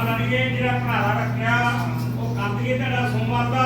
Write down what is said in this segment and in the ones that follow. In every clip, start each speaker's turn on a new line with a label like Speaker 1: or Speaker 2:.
Speaker 1: ਮਹਾਰਾਣੀਏ ਜਿਹੜਾ ਭਰਾਵਾ ਰੱਖਿਆ ਉਹ ਕਰ ਦਈਏ ਤੁਹਾਡਾ ਸੋਮਵਾਰ ਦਾ।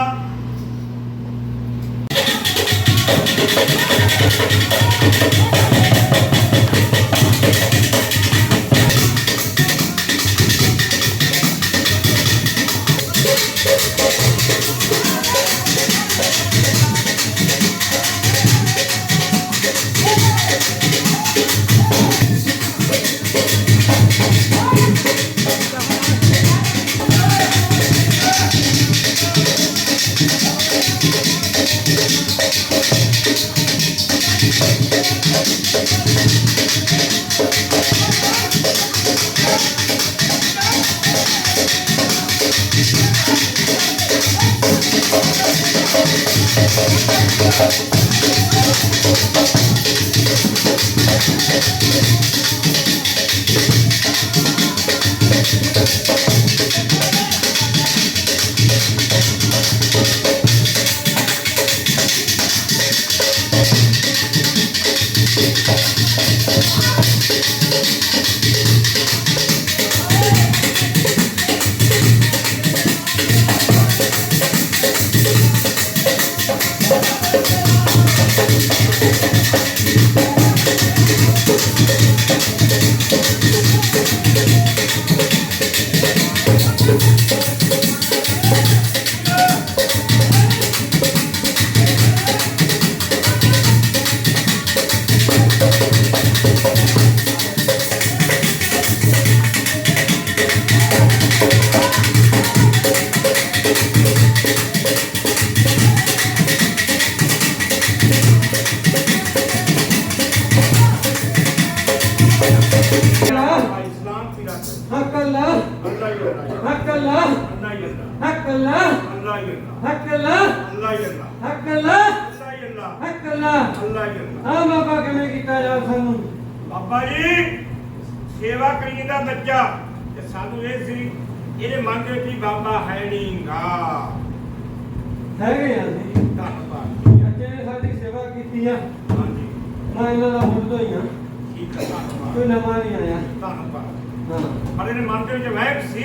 Speaker 1: Musik
Speaker 2: ਹੱਕ ਅੱਲਾ
Speaker 1: ਅੱਲਾ ਹੀ ਅੱਲਾ
Speaker 2: ਆ ਬਾਬਾ ਕਿਵੇਂ ਕੀਤਾ ਜਾ ਸਾਨੂੰ
Speaker 1: ਬਾਬਾ ਜੀ ਸੇਵਾ ਕਰੀ ਜਾਂਦਾ ਬੱਚਾ ਤੇ ਸਾਨੂੰ ਇਹ ਸੀ ਇਹਦੇ ਮਨ ਦੇ ਵੀ ਬਾਬਾ ਹੈ ਨਹੀਂਗਾ।
Speaker 2: ਹੈਗੇ ਆ ਜੀ।
Speaker 1: ਧੰਨਵਾਦ।
Speaker 2: ਅੱਜੇ ਨੇ ਸਾਡੀ ਸੇਵਾ ਕੀਤੀ ਆ।
Speaker 1: ਹਾਂਜੀ।
Speaker 2: ਮੈਂ ਇਹਨਾਂ ਦਾ ਮੁਰਦਾ ਹੀ ਆ।
Speaker 1: ਠੀਕ ਹੈ ਧੰਨਵਾਦ।
Speaker 2: ਕੋਈ ਨਵਾਂ ਨਹੀਂ ਆਇਆ।
Speaker 1: ਧੰਨਵਾਦ।
Speaker 2: ਹਾਂ
Speaker 1: ਪਰ ਇਹਦੇ ਮਨ ਦੇ ਵਿੱਚ ਵਹਿਮ ਸੀ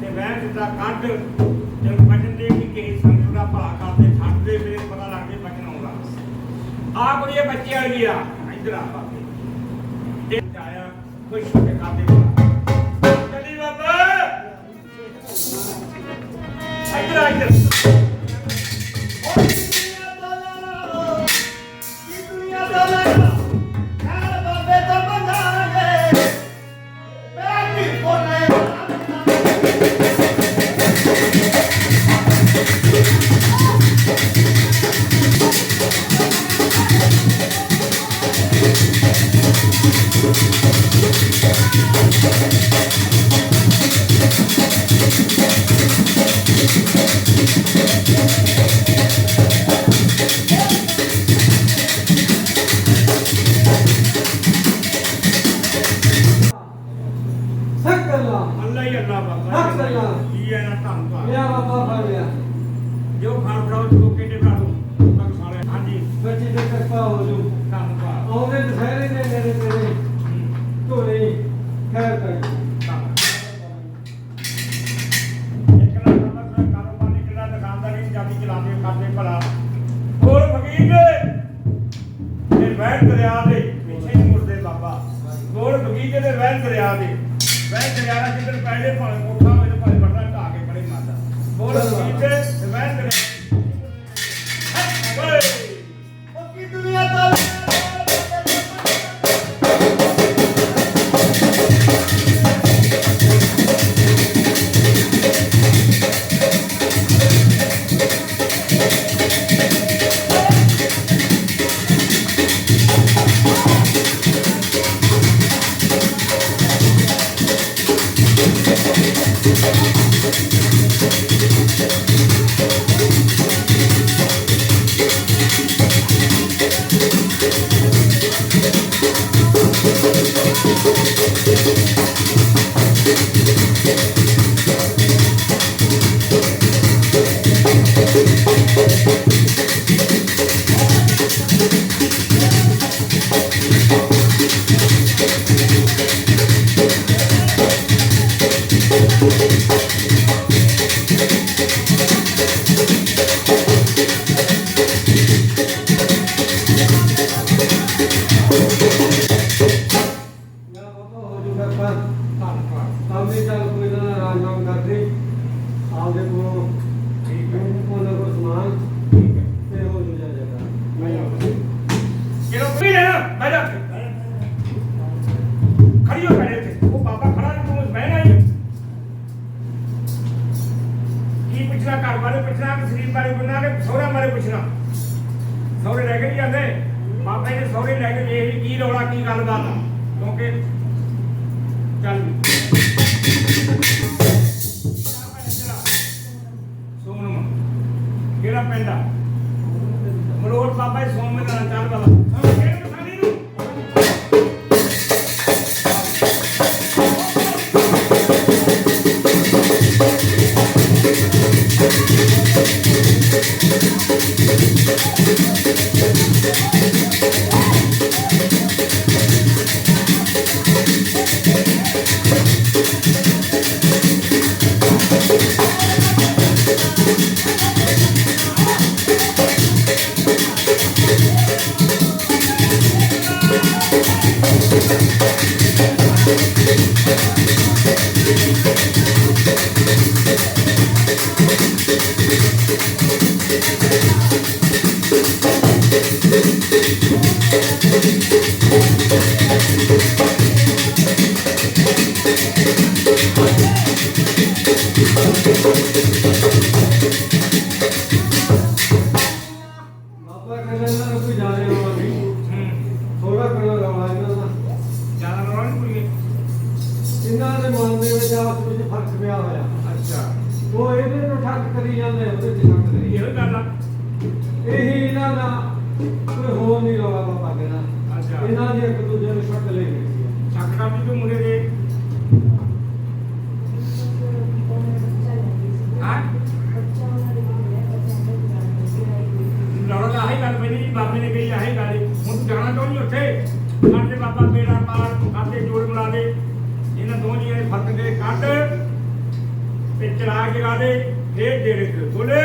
Speaker 1: ਤੇ ਵਹਿਮ ਜਿੱਦਾਂ ਕੱਢ ਜਦ ਬਚਨ ਦੇ ਕਿ ਕਿਸੇ ਸੰਗਤ ਦਾ ਭਲਾ ਕਰਦੇ ਛੱਡਦੇ, ਫਿਰ ਪਤਾ ਲੱਗਦੇ ਬਚਨ ਆਉਂਦਾ। ਆ ਕੁੜੀ ਇਹ ਬੱਚੀ ਵਾਲੀ ਆ, ਇੱਧਰ ਆ ਬਾਬੇ ਇਹ ਆਇਆ ਕੋਈ ਛੋਟੇ ਕਰਦੇ ਭਲਾ ਬਾਬਾ। ਇੱਧਰ ਆ, ਇੱਧਰ। Thank you. ਕਰਦੇ ਭਲਾ। ਹੋਰ ਫਕੀਰ ਇਹ ਵਹਿਣ ਦਰਿਆ ਦੇ ਪਿੱਛੇ ਨਹੀਂ ਮੁੜਦੇ ਬਾਬਾ। ਹੋਰ ਫਕੀਰ ਦੇ ਵਹਿਣ ਦਰਿਆ ਦੇ। ਵਹਿਣ ਦਰਿਆ ਦਾ ਜਿੱਧਰ ਪਹਿਲੇ ਭਾਵੇਂ ਕੋਠਾ ਹੋਵੇ ਭਾਵੇਂ ਬੜਾ ਢਾ ਕੇ ਬੜੇ ਮਾਰਦਾ ਹੋਰ ਫਕੀਰ ਦੇ Música Thank you. ਉਹ
Speaker 2: ਇਹਦੇ ਨੂੰ ਠੱਕ ਕਰੀ ਜਾਂਦੇ ਉਹਦੇ ਤੇ ਠੱਕ ਕਰੀ
Speaker 1: ਇਹ ਗੱਲ ਆ।
Speaker 2: ਇਹੀ ਇਹਨਾਂ ਦਾ ਕੋਈ ਹੋਰ ਨਹੀਂ ਰੌਲਾ ਬਾਬਾ ਕਹਿੰਦਾ।
Speaker 1: ਅੱਛਾ।
Speaker 2: ਇਹਨਾਂ ਦੀ ਇੱਕ ਦੂਜੇ ਨੂੰ ਛੱਡ ਲਈ ਗਈ ਸੀ
Speaker 1: ਚੱਕਰਾ ਵੀ ਤੂੰ ਮੁੰਡੇ ਦੇ। ਹਾਂ? ਲੜਾ ਤਾਂ ਆਹੀ ਗੱਲ ਜੀ ਬਾਬੇ ਨੇ ਕਹੀ ਆਹੀ ਗੱਲ ਹੁਣ ਜਾਣਾ ਕਿਉਂ ਨਹੀਂ ਉੱਥੇ? ਸਾਡੇ ਬਾਬਾ ਬੇੜਾ ਪਾਰ ਖਾਤੇ ਜੋੜ ਮਿਲਾ ਦੇ ਇਹਨਾਂ ਦੋ ਜੀਆਂ ਦੇ ਫ਼ਰਕ ਦੇ ਕੱਢ ਤੇ ਚਲਾ ਜਗਾ ਦੇ ਫੇਰ ਜਿਹੜੇ ਤੇ ਬੋਲੇ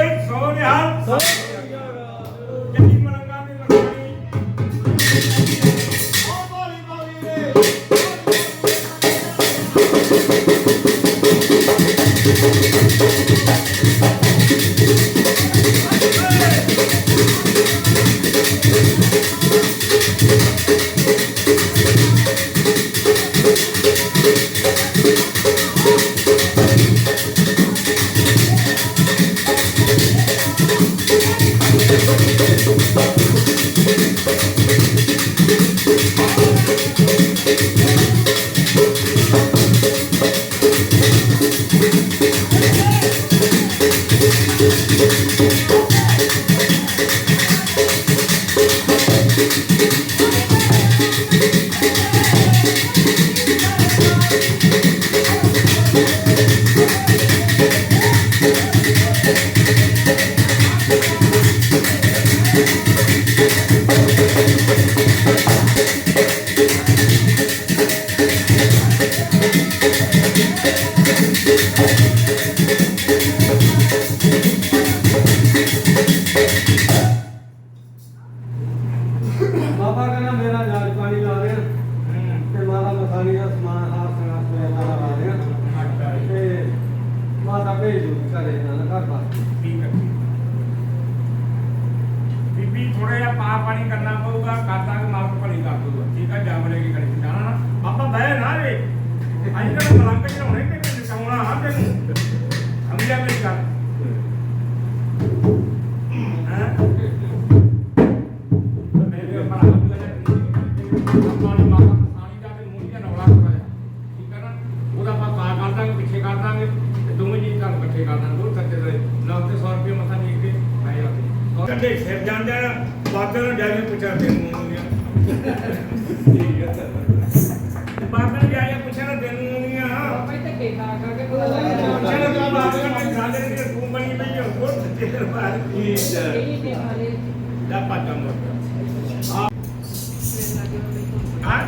Speaker 2: Thank you. ਮਸਾਲੀ ਹਾਰ ਸੰਗਾਸ ਤੇ ਇਹਨਾਂ ਲਾ ਦੇ
Speaker 1: ਅੱਛਾ
Speaker 2: ਤੇ ਮਾਤਾ ਭੇਜ ਦੂ ਘਰੇ ਇਹਨਾਂ ਘਰ ਪਾਸ
Speaker 1: ਠੀਕ ਹੈ ਬੀਬੀ ਥੋੜਾ ਜਿਹਾ ਪਾ ਪਾਣੀ ਕਰਨਾ ਪਊਗਾ ਕਾਤਾ ਕੇ ਮਾਲਕ ਭਲੀ ਕਰ ਦੂਗਾ ਠੀਕ ਹੈ ਜਾਮਲੇ ਕੀ ਕਰੀ ਜਾਣਾ ਨਾ। ਬਾਬਾ, ਬਹਿ ਨਾ ਰੇ ਅੱਜ ਕੱਲ੍ਹ ਮਲੰਗ ਚੜਾਉਣੇ ਕਿ ਨਚਾਉਣਾ ਤੈਨੂੰ? ਸਮਝਿਆ ਮੇਰੀ ਗੱਲ ਜਾਂਦੇ ਕਹਿੰਦੇ ਸਿਰ ਜਾਂਦੇ ਨਾ ਬਾਬੇ ਨੂੰ ਜਾ ਕੇ ਪੁੱਛਿਆ ਆਉਂਦੀਆਂ ਠੀਕ ਹੈ ਬਾਬੇ ਨੂੰ ਜਾ ਕੇ ਪੁੱਛਿਆ ਨਾ ਤੈਨੂੰ ਆਉਂਦੀਆਂ ਪੁੱਛਿਆ ਨਾ ਤੂੰ ਬਾਬੇ ਨੂੰ ਜਾਂਦੇ। ਨੇ ਕਿ ਤੂੰ ਬਣੀ ਪਈ ਹੋ ਕੋਲ ਸੱਚੇ ਦਰਬਾਰ ਠੀਕ ਹੈ ਦਾ ਪਾਟਾ ਮੋਟਾ ਆ ਹਾਂ?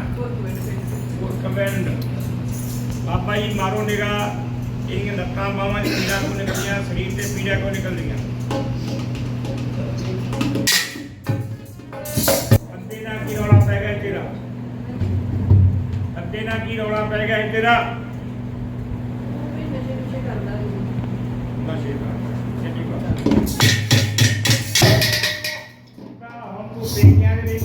Speaker 1: ਕਮੈਂਡ ਬਾਬਾ ਜੀ ਮਾਰੋ ਨਿਗਾ ਇਹਦੀਆਂ ਲੱਤਾਂ ਬਾਹਾਂ ਦੀ ਪੀੜਾ ਕੋ ਨਿਕਲੀਆਂ ਸਰੀਰ ਤੇ ਪੀੜਾ ਕੋ ਨਿਕਲਦੀਆਂ। ਪੈ ਗਿਆ ਤੇਰਾ। ਤਾਂ ਪੇਕਿਆਂ ਦੇ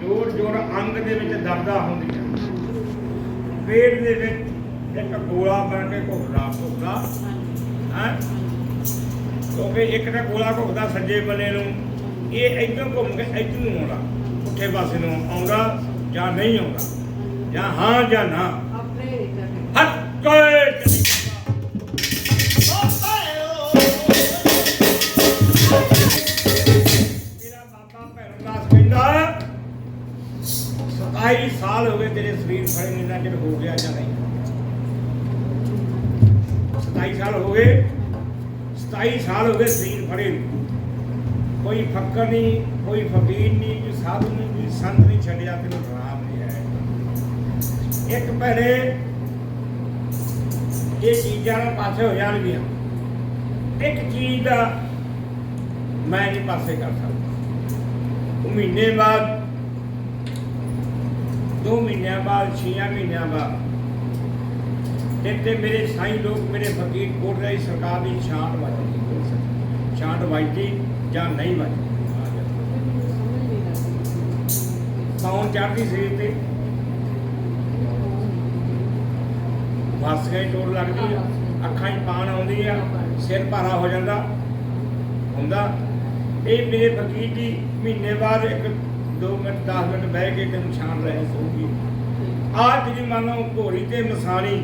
Speaker 1: ਜੋਰ ਜੋਰ ਅੰਗ ਦੇ ਵਿੱਚ ਦਰਦਾਂ ਹੁੰਦੀਆਂ। ਪੇਟ ਦੇ ਵਿੱਚ ਇੱਕ ਗੋਲਾ ਬਣ ਕੇ ਹੈਂ? ਕਿਉਂਕਿ ਇੱਕ ਤਾਂ ਗੋਲਾ ਘੁੱਟਦਾ ਸੱਜੇ ਬੰਨੇ ਨੂੰ। ਇਹ ਇੱਧਰ ਘੁੰਮ ਕੇ ਇੱਧਰ ਨੂੰ ਆਉਂਦਾ। ਪੁੱਠੇ ਪਾਸੇ ਨੂੰ ਆਉਂਦਾ ਜਾਂ ਨਹੀਂ ਆਉਂਦਾ ਜਾਂ ਹਾਂ ਜਾਂ ਨਾ। ਹੱਥ ਕੋਏ ਮੇਰਾ ਬਾਬਾ ਦਾਸ ਕਹਿੰਦਾ 27 ਸਾਲ ਹੋ ਗਏ ਤੇਰੇ ਸਰੀਰ ਫੜੇ ਨੂੰ ਚਿਰ ਹੋ ਗਿਆ ਜਾਂ ਨਹੀਂ। 27 ਸਾਲ ਹੋ ਗਏ। 27 ਸਾਲ ਹੋ ਗਏ ਸਰੀਰ ਫੜੇ ਕੋਈ ਫੱਕਰ ਨਹੀਂ ਕੋਈ ਫਕੀਰ ਨਹੀਂ ਕੋਈ ਸਾਧੂ ਸੰਤ ਨਹੀਂ ਛੱਡਿਆ, ਤੈਨੂੰ ਰਾਮ ਨਹੀਂ ਹੈ ਇੱਕ ਭੈਣੇ ਇਹ ਚੀਜ਼ਾਂ ਨਾਲ ਪਾਸੇ ਹੋ ਜਾਣਗੀਆਂ, ਇੱਕ ਚੀਜ਼ ਦਾ ਮੈਂ ਨਹੀਂ ਪਾਸੇ ਕਰ ਸਕਦਾ। ਉਹ ਮਹੀਨੇ ਬਾਅਦ, ਦੋ ਮਹੀਨਿਆਂ ਬਾਅਦ, ਛੇਆਂ ਮਹੀਨਿਆਂ ਬਾਅਦ, ਇੱਥੇ ਮੇਰੇ ਸਾਈਂ ਲੋਕ, ਮੇਰੇ ਫਕੀਰ ਕੋਟ ਰਹੀ ਸਰਕਾਰ ਦੀ ਛਾਂਟ ਵੱਜਦੀ ਛਾਂਟ ਵੱਜਦੀ ਜਾਂ ਨਹੀਂ ਵੱਜਦੀ
Speaker 3: ਸਮਝ ਨਹੀਂ ਲੱਗਦੀ
Speaker 1: ਸੌਣ ਚੜ੍ਹਦੀ ਸਰੀਰ ਤੇ ਵਸ ਗਈ ਟੋਰ ਲੱਗਦੀ ਆ ਅੱਖਾਂ 'ਚ ਪਾਣ ਆਉਂਦੀ ਆ ਸਿਰ ਭਾਰਾ ਹੋ ਜਾਂਦਾ ਹੁੰਦਾ। ਇਹ ਮੇਰੇ ਫਕੀਰ ਦੀ ਮਹੀਨੇ ਬਾਅਦ ਇੱਕ 2 ਮਿੰਟ 10 ਮਿੰਟ ਬਹਿ ਕੇ ਤੈਨੂੰ ਛਾਣ ਰਹੇ ਸੋਗੀ ਆਹ ਜਿਹੜੀ ਮੰਨ ਲਓ ਘੋੜੀ ਤੇ ਮਸਾਣੀ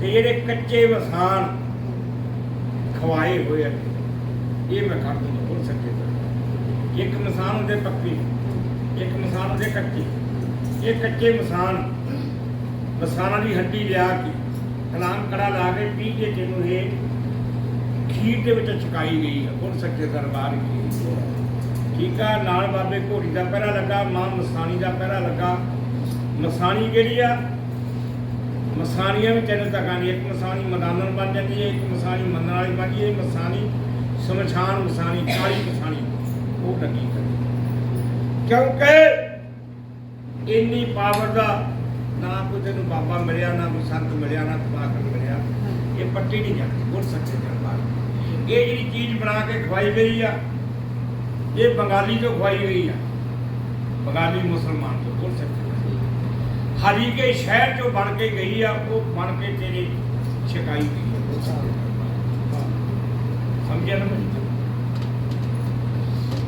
Speaker 1: ਤੇ ਜਿਹੜੇ ਕੱਚੇ ਮਸਾਨ ਖਵਾਏ ਹੋਏ ਆ ਇਹ ਮੈਂ ਕਰ ਦੂੰਗਾ ਬੋਲ ਸਕੇ ਤਾਂ ਇੱਕ ਮਸਾਨ ਹੁੰਦੇ ਪੱਕੇ ਇੱਕ ਮਸਾਨ ਹੁੰਦੇ ਕੱਚੇ। ਇਹ ਕੱਚੇ ਮਸਾਨ ਮਸਾਨਾਂ ਦੀ ਹੱਡੀ ਲਿਆ ਕੇ ਕਲਾਮ ਕੜਾ ਲਾ ਕੇ ਪੀ ਕੇ ਤੈਨੂੰ ਇਹ ਖੀਰ ਦੇ ਵਿੱਚ ਚਕਾਈ ਗਈ ਹੈ ਬੋਲ ਸੱਚੇ ਦਰਬਾਰ ਕੀ। ਠੀਕ ਆ, ਨਾਲ ਬਾਬੇ ਘੋੜੀ ਦਾ ਪਹਿਰਾ ਲੱਗਾ, ਮਾਂ ਮਸਾਣੀ ਦਾ ਪਹਿਰਾ ਲੱਗਾ। ਮਸਾਣੀ ਕਿਹੜੀ ਆ, ਮਸਾਣੀਆਂ ਵੀ ਤਿੰਨ ਤੱਕਾਂ ਦੀ ਇੱਕ ਮਸਾਣੀ ਮਦਾਨਨ ਬਣ ਜਾਂਦੀ ਹੈ ਇੱਕ ਮਸਾਣੀ ਮੰਨਣ ਵਾਲੀ ਬਣ ਜਾਂਦੀ ਹੈ ਮਸਾਣੀ ਸਮਛਾਨ ਮਸਾਣੀ ਕਾਲੀ ਮਸਾਣੀ, ਉਹ ਲੱਗੀ ਕਿਉਂਕਿ ਇੰਨੀ ਪਾਵਰ ਦਾ ਨਾ ਕੋਈ ਤੈਨੂੰ ਬਾਬਾ ਮਿਲਿਆ, ਨਾ ਕੋਈ ਸੰਤ ਮਿਲਿਆ, ਨਾ ਤਬਾਕਰ ਮਿਲਿਆ। ਇਹ ਪੱਟੀ ਨਹੀਂ ਜਾਂਦੀ ਗੁਰ ਸੱਚੇ ਦਰਬਾਰ ਇਹ ਜਿਹੜੀ ਚੀਜ਼ ਬਣਾ ਕੇ ਖਵਾਈ ਗਈ ਆ, ਇਹ ਬੰਗਾਲੀ ਤੋਂ ਖਵਾਈ ਗਈ ਆ। ਬੰਗਾਲੀ ਮੁਸਲਮਾਨ ਤੋਂ ਗੁਰ ਸੱਚੇ ਹਰੀ ਕੇ ਸ਼ਹਿਰ ਚੋਂ ਬਣ ਕੇ ਗਈ ਆ, ਉਹ ਬਣ ਕੇ ਤੇਰੀ ਛਕਾਈ ਗਈ ਆ ਸਮਝਿਆ ਨਾ ਮੈਂ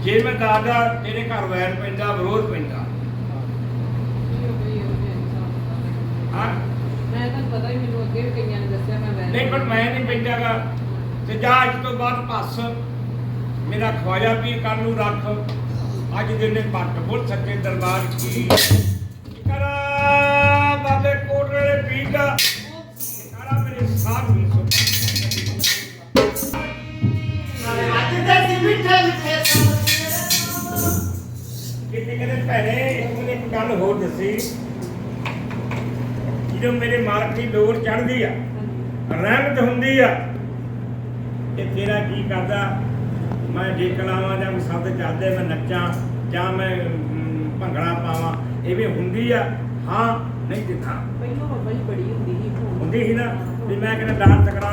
Speaker 1: ਜੇ ਮੈਂ ਦਾਦਾ ਤੇਰੇ ਘਰ ਵੈਰ ਪੈਂਦਾ ਵਿਰੋਧ ਪੈਂਦਾ। ਹਾਂ।
Speaker 3: ਮੈਂ ਤਾਂ ਪਤਾ ਹੀ ਮੈਨੂੰ ਅੱਗੇ ਵੀ ਕਈਆਂ ਨੇ ਦੱਸਿਆ ਮੈਂ
Speaker 1: ਨਹੀਂ ਪਰ ਮੈਂ ਨਹੀਂ ਪੈਂਦਾਗਾ। ਤੇ ਜਾ ਅੱਜ ਤੋਂ ਬਾਅਦ ਮੇਰਾ ਖਵਾਜਾ ਪੀਰ ਕੱਲ ਨੂੰ ਰੱਖ। ਅੱਜ ਦੇ ਨੇ ਪੱਟ ਬੁੱਲ ਸੱਚੇ ਦਰਬਾਰ ਕੀ। ਗੱਲ ਹੋਰ ਦੱਸੀ। ਜਦੋਂ ਮੇਰੇ ਮਾਲਕ ਦੀ ਲੋੜ ਚੜ੍ਹਦੀ ਆ ਰਹਿਮਤ ਹੁੰਦੀ ਆ ਤੇ ਤੇਰਾ ਕੀ ਕਰਦਾ? ਮੈਂ ਜੇ ਕਲਾਵਾਂ ਜਾਂ ਸ਼ਬਦ ਚੱਲਦੇ ਮੈਂ ਨੱਚਾਂ ਜਾਂ ਮੈਂ ਭੰਗੜਾ ਪਾਵਾਂ ਇਹ ਵੀ ਹੁੰਦੀ ਆ? ਹਾਂ ਨਹੀਂ ਤੇ ਨਾ
Speaker 3: ਪਹਿਲਾਂ ਬੜੀ ਹੁੰਦੀ ਸੀ
Speaker 1: ਹੁੰਦੀ ਸੀ ਨਾ ਵੀ ਮੈਂ ਕਹਿੰਦਾ ਡਾਂਸ ਕਰਾਂ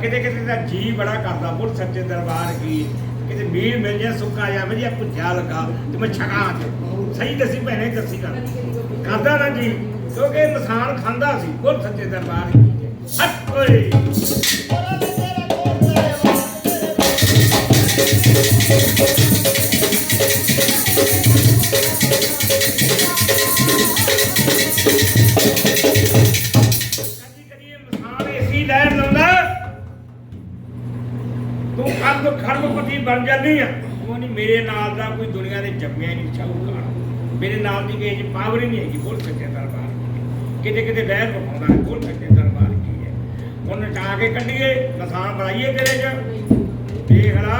Speaker 1: ਕਿਤੇ ਕਿਤੇ ਤਾਂ ਜੀ ਬੜਾ ਕਰਦਾ, ਬੁੱਢ ਸੱਚੇ ਦਰਬਾਰ ਕੀ, ਕਿਤੇ ਮੀਟ ਮਿਲ ਜਾ ਸੁੱਕਾ ਜਾਂ ਵਧੀਆ ਭੁੱਜਾ ਲਗਾ, ਤੇ ਮੈਂ ਛਕਾ ਤੇ ਸਹੀ ਦੱਸੀ ਭੈਣੇ, ਦੱਸੀ ਗੱਲ। ਕਰਦਾ ਨਾ ਜੀ, ਕਿਉਂਕਿ ਇਨਸਾਨ ਖਾਂਦਾ ਸੀ, ਬੁੱਢ ਸੱਚੇ ਦਰਬਾਰ ਕੀ। ਹੱਟ ਓਏ। ਮੇਰੇ ਨਾਲ ਦਾ ਕੋਈ ਦੁਨੀਆ ਦੇ ਜੰਮਿਆ ਨਹੀਂ ਚਾਹੂਗਾ ਮੇਰੇ ਨਾਮ ਦੀ ਕਿਸੇ ਪਾਵਰ ਹੀ ਨਹੀਂ ਹੈਗੀ, ਬੋਲ ਸੱਚੇ ਦਰਬਾਰ ਕਿਤੇ ਕਿਤੇ ਲਹਿਰ ਪਕਾਉਂਦਾ ਬੋਲ ਸੱਚੇ ਦਰਬਾਰ ਕੀ ਹੈ। ਉਹਨੇ ਟਾ ਕੇ ਕੱਢੀਏ ਨਸਾਨ ਬਣਾਈਏ ਤੇਰੇ 'ਚ। ਦੇਖ ਲਾ,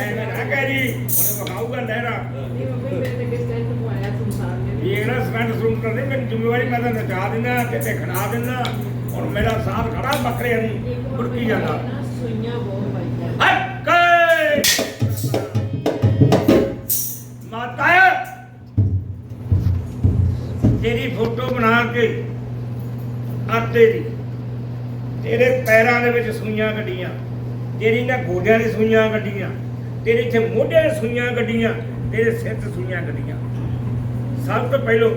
Speaker 1: ਐਵੇਂ ਨਾ ਕਹਿ ਜੀ ਉਹਨੇ ਵਿਖਾਊਗਾ ਲਹਿਰਾ ਇਹ ਨਾ ਸਵੈਂਡ ਸੁਣ ਕਰਦੇ ਮੇਰੀ ਜ਼ਿੰਮੇਵਾਰੀ ਮੈਂ ਤਾਂ ਨਚਾ ਦਿੰਦਾ, ਕਿਤੇ ਖੜਾ ਦਿੰਦਾ। ਹੁਣ ਮੇਰਾ ਸਾਥ ਖੜਾ ਬੱਕਰੇ ਨੂੰ ਉੜਕੀ ਜਾਂਦਾ। ਫੋਟੋ ਬਣਾ ਕੇ ਆਟੇ ਦੀ। ਤੇਰੇ ਪੈਰਾਂ ਦੇ ਵਿੱਚ ਸੂਈਆਂ ਗੱਡੀਆਂ ਤੇਰੀ ਨਾ ਗੋਡਿਆਂ ਦੀ ਸੂਈਆਂ ਗੱਡੀਆਂ ਤੇਰੇ ਇੱਥੇ ਮੋਢਿਆਂ ਦੀ ਸੂਈਆਂ ਗੱਡੀਆਂ ਤੇਰੇ ਸਿਰ 'ਤੇ ਸੂਈਆਂ ਗੱਡੀਆਂ ਸਭ ਤੋਂ ਪਹਿਲੋਂ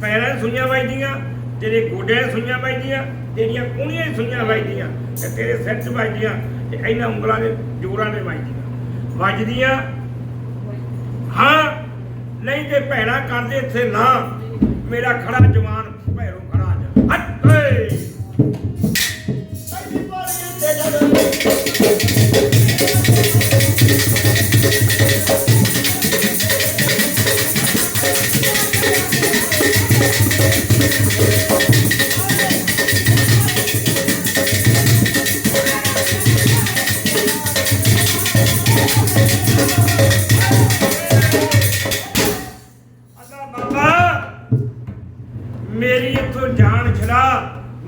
Speaker 1: ਪੈਰਾਂ 'ਚ ਸੂਈਆਂ ਵੱਜਦੀਆਂ ਤੇਰੇ ਗੋਡਿਆਂ 'ਚ ਸੂਈਆਂ ਵੱਜਦੀਆਂ ਤੇਰੀਆਂ ਕੂਣੀਆਂ 'ਚ ਸੂਈਆਂ ਵੱਜਦੀਆਂ ਤੇ ਤੇਰੇ ਸਿਰ 'ਚ ਵੱਜਦੀਆਂ ਤੇ ਇਹਨਾਂ ਉਂਗਲਾਂ ਦੇ ਜੋੜਾਂ ਦੇ ਵੱਜਦੀਆਂ? ਵੱਜਦੀਆਂ। ਹਾਂ ਨਹੀਂ ਤੇ ਭੈਣਾ ਕਰਦੇ ਇੱਥੇ ਨਾ। ਮੇਰਾ ਖੜਾ ਜਵਾਨ ਭੈਰੋਂ ਖੜਾ ਜਾ। ਹੱਟ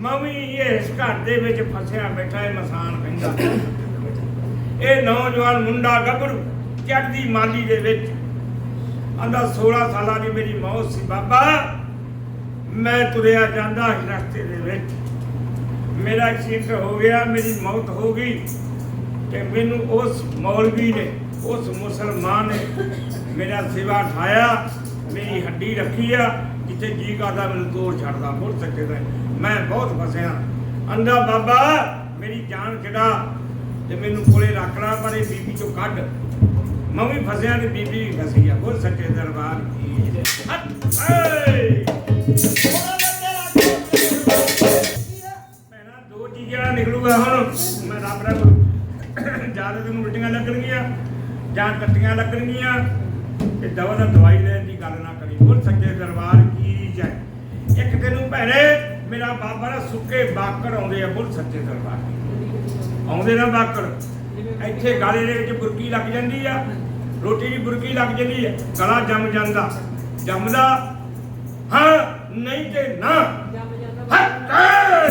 Speaker 1: ਮੈਂ ਵੀ ਇਸ ਘਰ ਦੇ ਵਿੱਚ ਫਸਿਆ ਬੈਠਾ, ਇਹ ਮਸਾਨ ਪੈਂਦਾ ਇਹ ਨੌਜਵਾਨ ਮੁੰਡਾ ਗੱਭਰੂ ਚੜਦੀ ਮਾਲੀ ਦੇ ਵਿੱਚ। ਆਂਦਾ 16 ਸਾਲਾਂ ਦੀ ਮੇਰੀ ਮੌਤ ਸੀ ਬਾਬਾ। ਮੈਂ ਤੁਰਿਆ ਜਾਂਦਾ ਰਸਤੇ ਦੇ ਵਿੱਚ। ਮੇਰਾ ਐਕਸੀਡੈਂਟ ਹੋ ਗਿਆ, ਮੇਰੀ ਮੌਤ ਹੋ ਗਈ ਤੇ ਮੈਨੂੰ ਉਸ ਮੌਲਵੀ ਨੇ, ਉਸ ਮੁਸਲਮਾਨ ਨੇ ਮੇਰਾ ਸਿਵਾ ਠਾਇਆ ਮੇਰੀ ਹੱਡੀ ਰੱਖੀ ਆ। ਜਿੱਥੇ ਜੀ ਕਰਦਾ, ਮੈਨੂੰ ਤੋੜ ਛੱਡਦਾ, ਮੁੜ ਸਕੇ ਦਾ ਮੈਂ ਬਹੁਤ ਫਸਿਆ। ਅੰਦਾ ਬਾਬਾ, ਮੇਰੀ ਜਾਨ ਛਡਾ ਤੇ ਮੈਨੂੰ ਕੋਲੇ ਰੱਖਣਾ ਪਰ ਇਹ ਬੀਬੀ ਚੋਂ ਕੱਢ। ਮੈਂ ਵੀ ਫਸਿਆ ਤੇ ਬੀਬੀ ਵੀ ਫਸੀ ਆ, ਮੁੜ ਸਕੇ ਦਰਬਾਰ। ਕੀ ਜੈ। ਦੋ ਚੀਜ਼ਾਂ ਨਿਕਲੂਗਾ ਹੁਣ। ਮੈਂ ਰੱਬ ਰੱਬ ਜ਼ਿਆਦਾ ਤੈਨੂੰ ਉਲਟੀਆਂ ਲੱਗਣਗੀਆਂ, ਜਾਂ ਕੱਟੀਆਂ ਲੱਗਣਗੀਆਂ। ਤੇ ਦਵਾ ਦਾ ਦਵਾਈ ਲੈਣ ਦੀ ਗੱਲ ਨਾ ਕਰੀ। ਬੋਲ ਸੱਚੇ ਦਰਬਾਰ ਕੀ ਇੱਕ ਤੈਨੂੰ ਭੈਣੇ ਮੇਰਾ ਬਾਬਾ ਨਾ ਸੁੱਕੇ ਬਾਕਰ ਆਉਂਦੇ ਆ ਬੋਲ ਸੱਚੇ ਦਰਬਾਰ। ਆਉਂਦੇ ਨਾ ਬਾਕਰ ਇੱਥੇ ਗਾਲੇ ਦੇ ਵਿੱਚ ਬੁਰਕੀ ਲੱਗ ਜਾਂਦੀ ਆ ਰੋਟੀ ਦੀ ਬੁਰਕੀ ਲੱਗ ਜਾਂਦੀ ਆ ਗਲਾ ਜੰਮ ਜਾਂਦਾ। ਜੰਮਦਾ ਹਾਂ ਨਹੀਂ ਤੇ ਨਾ।
Speaker 3: ਜੰਮ ਜਾਂਦਾ।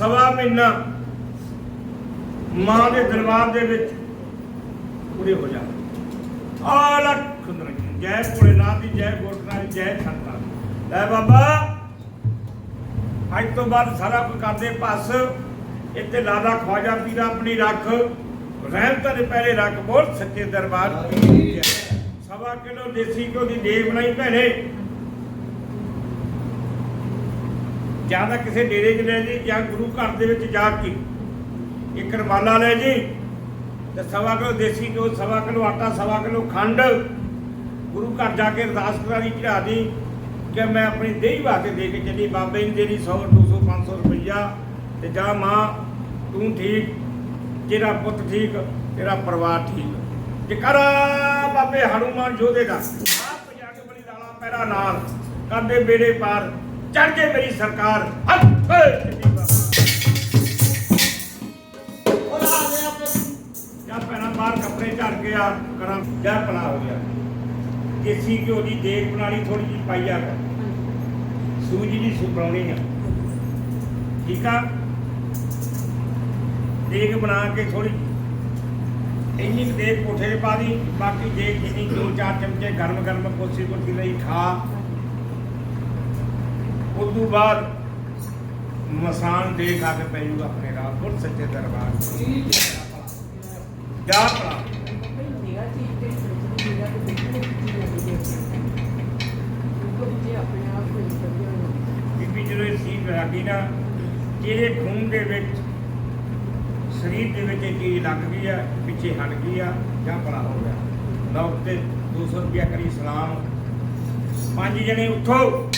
Speaker 1: ਸਵਾ ਮਹੀਨਾ ਮਾਂ ਦੇ ਦਰਬਾਰ ਦੇ ਵਿੱਚ ਪੂਰੇ ਹੋ ਜਾ ਆਲਖ ਖੁੰਦਰੀ ਜੈ ਭੋਲੇਨਾਥ ਦੀ ਜੈ ਗੋਟਨਾ ਦੀ ਜੈ ਸੰਤਾਂ। ਲੈ ਬਾਬਾ ਅੱਜ ਤੋਂ ਬਾਅਦ ਸਾਰਾ ਕੁਝ ਕਰਦੇ ਪਸ। ਇੱਥੇ ਲਾਦਾ ਖਵਾਜਾ ਪੀਰਾ ਆਪਣੀ ਰੱਖ। ਰਹਿਮਤਾਂ ਦੇ ਪਹਿਲੇ ਰੱਖ। ਬੋਲ ਸੱਚੇ ਦਰਬਾਰ। ਕੀ ਸਵਾ ਕਿਲੋ ਦੇਸੀ ਘਿਓ ਦੀ ਦੇਗ ਬਣਾਈ ਭੈਣੇ। ਜਾਂ ਤਾਂ ਕਿਸੇ ਡੇਰੇ 'ਚ ਲੈ ਜੀ, ਜਾਂ ਗੁਰੂ ਘਰ ਦੇ ਵਿੱਚ ਜਾ ਕੇ ਇੱਕ ਰਮਾਲਾ ਲੈ ਜੀ, ਤੇ ਸਵਾ ਕਿਲੋ ਦੇਸੀ ਘਿਓ, ਸਵਾ ਕਿਲੋ ਆਟਾ, ਸਵਾ ਕਿਲੋ ਖੰਡ, ਗੁਰੂ ਘਰ ਜਾ ਕੇ ਅਰਦਾਸ ਕਰਾਰੀ ਚੜਾ ਦੀ ਕਿ ਮੈਂ ਆਪਣੀ ਦੇਹੀ ਵਾਸਤੇ ਦੇ ਕੇ ਚੱਲੀ, ਬਾਬੇ ਨੇ ਦੇਣੀ 100 200 500 ਰੁਪਈਆ, ਤੇ ਜਾ ਮਾਂ, ਤੂੰ ਠੀਕ, ਤੇਰਾ ਪੁੱਤ ਠੀਕ, ਤੇਰਾ ਪਰਿਵਾਰ ਠੀਕ। ਜਕਰਾ ਬਾਬੇ ਹਨੂਮਾਨ ਜੋਧੇ ਦਾ, ਆਪ ਜਾ ਕੇ ਬੜੀ ਲਾਲਾ ਪੈਰਾ ਨਾਲ, ਕਰਦੇ ਬੇੜੇ ਪਾਰ ਚੜ ਕੇ ਮੇਰੀ ਸਰਕਾਰ ਹੱਥ ਚੱਲੀ ਬਾਬਾ ਬਾਹਰ ਕੱਪੜੇ ਝੜ ਗਿਆ ਕਰਾਂ ਜਾਂ ਪਲਾ ਹੋ ਗਿਆ। ਦੇਸੀ ਘਿਓ ਦੀ ਦੇਗ ਬਣਾਣੀ ਥੋੜੀ ਜਿਹੀ ਪਾਈ ਆ ਸੂਜੀ ਦੀ ਸੁਪਰਾਉਣੀ ਆ। ਠੀਕ ਆ? ਦੇਗ ਬਣਾ ਕੇ ਥੋੜੀ ਇੰਨੀ ਕੁ ਦੇਗ ਕੋਠੇ ਪਾ ਦੀ, ਬਾਕੀ ਦੇਗ ਜਿੰਨੀ ਦੋ ਚਾਰ ਚਮਚੇ ਗਰਮ ਗਰਮ ਕੋਸੀ ਕੋਸੀ ਲਈ ਖਾ। ਉਦੋਂ ਬਾਅਦ ਮਸਾਨ ਦੇ ਖਾ ਕੇ ਪੈ ਜੂਗਾ ਆਪਣੇ ਰਾਹ ਫੁੱਲ ਸੱਚੇ ਦਰਬਾਰ ਜਾ
Speaker 3: ਹੋ।
Speaker 1: ਬੀਬੀ ਜਦੋਂ ਇਹ ਸੀ ਬਰਾਗੀ ਨਾ ਇਹਦੇ ਖੂਨ ਦੇ ਵਿੱਚ ਸਰੀਰ ਦੇ ਵਿੱਚ ਇਹ ਚੀਜ਼ ਲੱਗ ਗਈ ਆ ਪਿੱਛੇ ਹਟ ਗਈ ਆ ਜਾਂ ਬੜਾ ਹੋ ਗਿਆ। ਦੌੜ ਤੇ 200 ਰੁਪਿਆ ਕਰੀ ਸਲਾਮ। ਪੰਜ ਜਣੇ ਉੱਠੋ।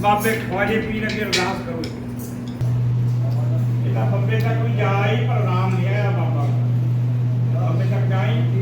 Speaker 1: ਬਾਬੇ ਖਵਾਜੇ ਪੀਰ ਅੱਗੇ ਅਰਦਾਸ ਕਰੋ। ਇਹਦਾ ਬੰਬੇ ਤੱਕ ਵੀ ਜਾ ਹੀ ਪਰ ਆਰਾਮ ਨਹੀਂ ਆਇਆ ਬਾਬਾ। ਬੰਬੇ ਤੱਕ ਜਾਈ